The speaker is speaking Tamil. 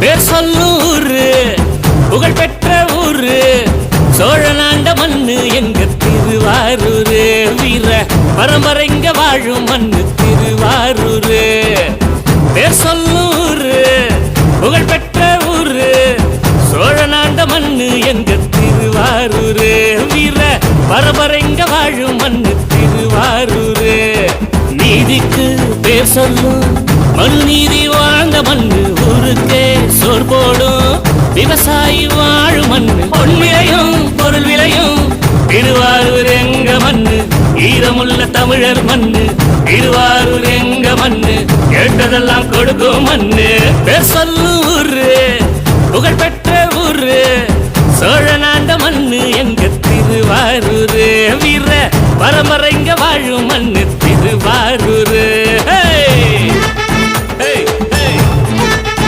பேர் சொல்லூரு புகழ் பெற்ற ஊரு சோழநாண்ட மண்ணு எங்க திருவாரூரு. வீர பரம்பரைங்க வாழும் மண்ணு திருவாரூரு. பேர் சொல்லும் புகழ் பெற்ற ஊரு சோழநாண்ட மண்ணு எங்க திருவாரூரு. வீர பரம்பரைங்க வாழும் மண்ணு திருவாரூரு. நீதிக்கு பேர் சொல்லும் மண் நீதி சோர் போடும். விவசாயி வாழும் மண்ணு. பொன் விளையும் பொருள் விலையும் திருவாரூர் எங்க மண்ணு. ஈரமுள்ள தமிழர் மண்ணு. திருவாரூர் எங்க மண்ணு. கேட்டதெல்லாம் கொடுக்கும் மண்ணு. பேர் சொல்லும் ஊரு. புகழ் பெற்ற ஊரு. சோழநாண்ட மண்ணு. எங்க திருவாரூர். வீர பரம்பரைங்க வாழும் மண்ணு. திருவாரூர்.